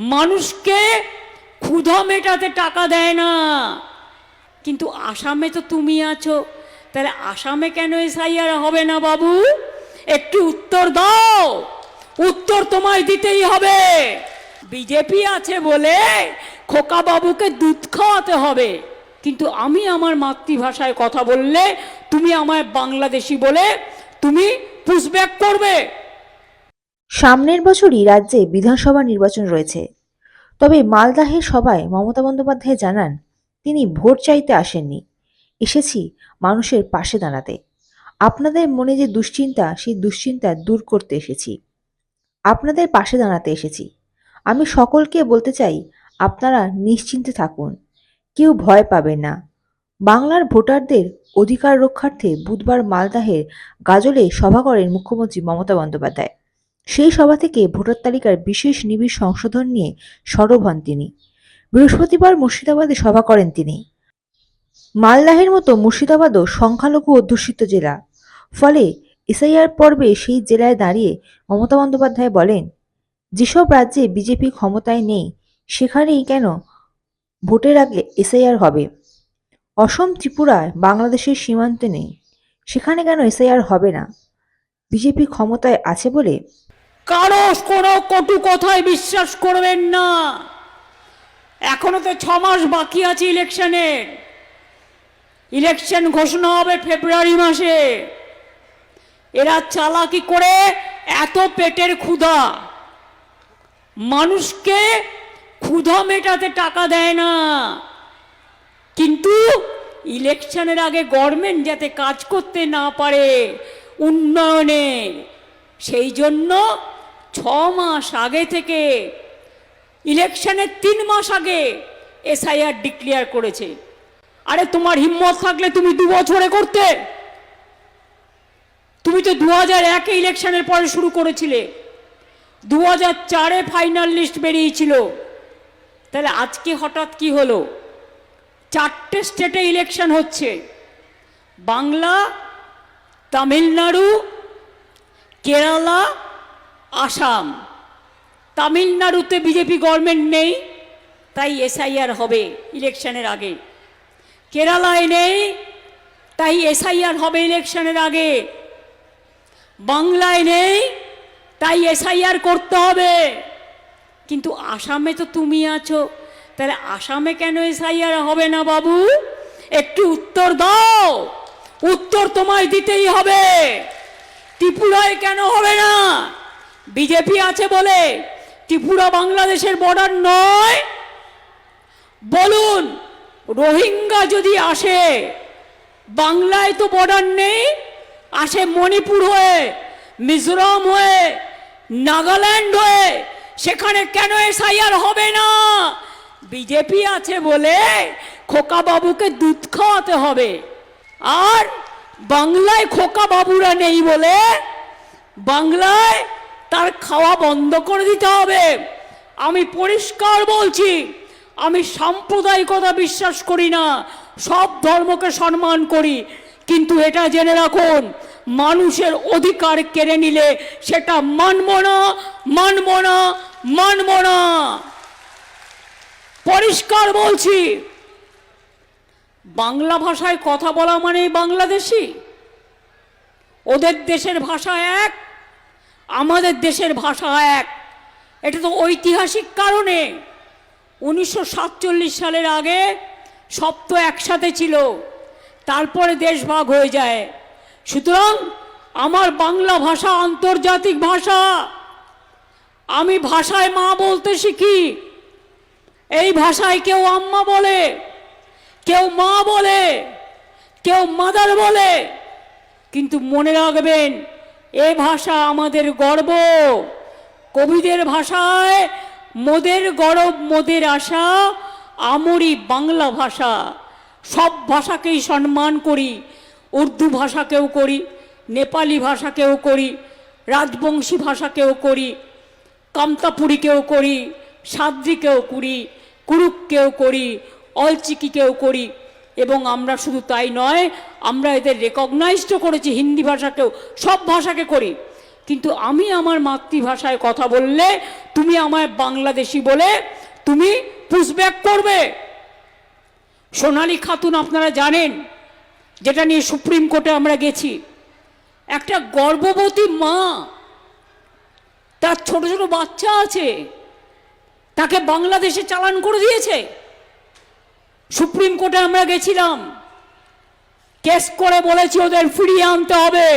মানুষকে ক্ষুধা মেটাতে টাকা দেয় না। কিন্তু আসামে তো তুমি আছো। তাহলে আসামে কেন এসআইআর হবে না বাবু? একটু উত্তর দাও। উত্তর তোমায় দিতেই হবে। বিজেপি আছে বলে খোকা বাবুকে দুধ খাওয়াতে হবে। কিন্তু আমি আমার মাতৃভাষায় কথা বললে তুমি আমায় বাংলাদেশি বলে তুমি পুশব্যাক করবে। সামনের বছরই রাজ্যে বিধানসভা নির্বাচন রয়েছে। তবে মালদাহের সভায় মমতা বন্দ্যোপাধ্যায় জানান, তিনি ভোট চাইতে আসেননি। এসেছি মানুষের পাশে দাঁড়াতে। আপনাদের মনে যে দুশ্চিন্তা, সেই দুশ্চিন্তা দূর করতে এসেছি। আপনাদের পাশে দাঁড়াতে এসেছি। আমি সকলকে বলতে চাই, আপনারা নিশ্চিন্তে থাকুন। কেউ ভয় পাবেন না। বাংলার ভোটারদের অধিকার রক্ষার্থে বুধবার মালদাহের গাজলে সভা করেন মুখ্যমন্ত্রী মমতা বন্দ্যোপাধ্যায়। সেই সভা থেকে ভোটার তালিকার বিশেষ নিবিড় সংশোধন নিয়ে সরব হন তিনি। বৃহস্পতিবার মুর্শিদাবাদে সভা করেন তিনি। মালদাহের মতো মুর্শিদাবাদও সংখ্যালঘু অধ্যুষিত জেলা। ফলে এসআইআর পর্বে সেই জেলায় দাঁড়িয়ে মমতা বন্দ্যোপাধ্যায় বলেন, যেসব রাজ্যে বিজেপি ক্ষমতায় নেই, সেখানেই কেন ভোটের আগে এসআইআর হবে? অসম ত্রিপুরায় বাংলাদেশের সীমান্তে নেই, সেখানে কেন এসআইআর হবে না? বিজেপি ক্ষমতায় আছে বলে কারও কোনো কটু কথায় বিশ্বাস করবেন না। এখনও তো ছ মাস বাকি আছে ইলেকশনের। ইলেকশন ঘোষণা হবে ফেব্রুয়ারি মাসে। এরা চালাকি করে এত পেটের ক্ষুধা। মানুষকে ক্ষুধা মেটাতে টাকা দেয় না। কিন্তু ইলেকশনের আগে গভর্নমেন্ট যাতে কাজ করতে না পারে উন্নয়নে, সেই জন্য ছ মাস আগে থেকে, ইলেকশনের তিন মাস আগে এসআইআর ডিক্লেয়ার করেছে। আরে তোমার হিম্মত থাকলে তুমি দু বছরে করতে। তুমি তো দু হাজার একে ইলেকশনের পরে শুরু করেছিলে। দু হাজার চারে ফাইনাল লিস্ট বেরিয়েছিল। তাহলে আজকে হঠাৎ কি হলো? চারটে স্টেটে ইলেকশন হচ্ছে। বাংলা, তামিলনাড়ু, কেরালা আসাম। তামিলনাড়ুতে বিজেপি গভর্নমেন্ট নেই, তাই এসআইআর হবে ইলেকশনের আগে। কেরালায় নেই, তাই এসআইআর হবে ইলেকশনের আগে। বাংলায় নেই, তাই এসআইআর করতে হবে। কিন্তু আসামে তো তুমি আছো, তাহলে আসামে কেন এসআইআর হবে না বাবু? একটু উত্তর দাও। উত্তর তোমায় দিতেই হবে। ত্রিপুরায় কেন হবে না? বিজেপি আছে বলে ত্রিপুরা বাংলাদেশের বর্ডার নয়। বলুন, রোহিঙ্গা যদি আসে, বাংলায় তো বর্ডার নেই। আসে মণিপুর হয়ে, মিজোরাম হয়ে, নাগাল্যান্ড হয়ে, সেখানে কেন এসআইআর হবে না? বিজেপি আছে বলে খোকা বাবুকে দুধ খাওয়াতে হবে। আর বাংলায় খোকা বাবুরা নেই বলে বাংলায় তার খাওয়া বন্ধ করে দিতে হবে। আমি পরিষ্কার বলছি, আমি সাম্প্রদায়িকতা বিশ্বাস করি না, সব ধর্মকে সম্মান করি। কিন্তু এটা জেনে রাখুন, মানুষের অধিকার কেড়ে নিলে সেটা মানব না মানব না মানব না। পরিষ্কার বলছি, বাংলা ভাষায় কথা বলা মানে বাংলাদেশি। ওদের দেশের ভাষা এক আমাদের দেশের ভাষা এক। এটা তো ঐতিহাসিক কারণে। উনিশশো সাতচল্লিশ সালের আগে সব তো একসাথে ছিল। তারপরে দেশ ভাগ হয়ে যায়। সুতরাং আমার বাংলা ভাষা আন্তর্জাতিক ভাষা। আমি ভাষায় মা বলতে শিখি। এই ভাষায় কেউ আম্মা বলে, কেউ মা বলে, কেউ মাদার বলে। কিন্তু মনে রাখবেন এ ভাষা আমাদের গর্ব। কবিদের ভাষায় মোদের গরব, মোদের আশা, আমরি বাংলা ভাষা। সব ভাষাকেই সম্মান করি, উর্দু ভাষাকেও করি, নেপালি ভাষাকেও করি, রাজবংশী ভাষাকেও করি, কামতাপুরীকেও করি, সাদ্রিকেও করি, কুরুককেও করি, অলচিকিকেও করি। এবং আমরা শুধু তাই নয়, আমরা এদের রেকগনাইজড করেছি, হিন্দি ভাষাকেও, সব ভাষাকে করি। কিন্তু আমি আমার মাতৃভাষায় কথা বললে, তুমি আমায় বাংলাদেশি বলে, তুমি পুষব্যাক করবে। সোনালী খাতুন আপনারা জানেন, যেটা নিয়ে সুপ্রিম কোর্টে আমরা গেছি। একটা গর্ভবতী মা, তার ছোট ছোট বাচ্চা আছে, তাকে বাংলাদেশে চালান করে দিয়েছে। সুপ্রিম কোর্টে আমরা গেছিলাম। কেস করে বলেছি ওদের ফিরিয়ে আনতে হবে।